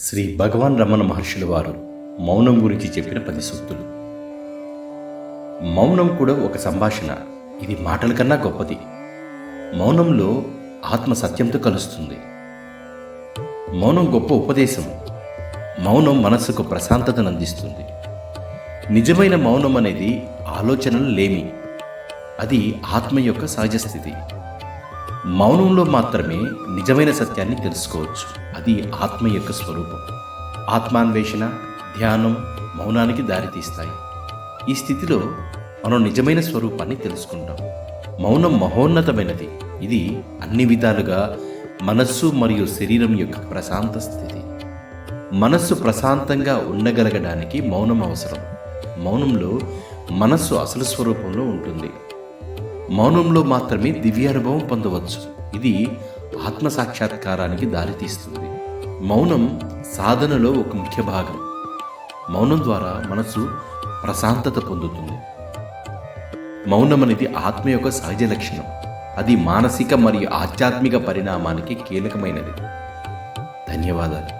శ్రీ భగవాన్ రమణ మహర్షుల వారు మౌనం గురించి చెప్పిన పది సూక్తులు. మౌనం కూడా ఒక సంభాషణ. ఇది మాటల కన్నా గొప్పది. మౌనంలో ఆత్మ సత్యంతో కలుస్తుంది. మౌనం గొప్ప ఉపదేశం. మౌనం మనస్సుకు ప్రశాంతతను అందిస్తుంది. నిజమైన మౌనం అనేది ఆలోచనలు లేమి. అది ఆత్మ యొక్క సహజ స్థితి. మౌనంలో మాత్రమే నిజమైన సత్యాన్ని తెలుసుకోవచ్చు. అది ఆత్మ యొక్క స్వరూపం. ఆత్మాన్వేషణ ధ్యానం మౌనానికి దారితీస్తాయి. ఈ స్థితిలో మనం నిజమైన స్వరూపాన్ని తెలుసుకుంటాం. మౌనం మహోన్నతమైనది. ఇది అన్ని విధాలుగా మనస్సు మరియు శరీరం యొక్క ప్రశాంత స్థితి. మనస్సు ప్రశాంతంగా ఉండగలగడానికి మౌనం అవసరం. మౌనంలో మనస్సు అసలు స్వరూపంలో ఉంటుంది. మౌనంలో మాత్రమే దివ్యానుభవం పొందవచ్చు. ఇది ఆత్మ సాక్షాత్కారానికి దారితీస్తుంది. మౌనం సాధనలో ఒక ముఖ్య భాగం. మౌనం ద్వారా మనసు ప్రశాంతత పొందుతుంది. మౌనం అనేది ఆత్మ యొక్క సహజ లక్షణం. అది మానసిక మరియు ఆధ్యాత్మిక పరిణామానికి కీలకమైనది. ధన్యవాదాలు.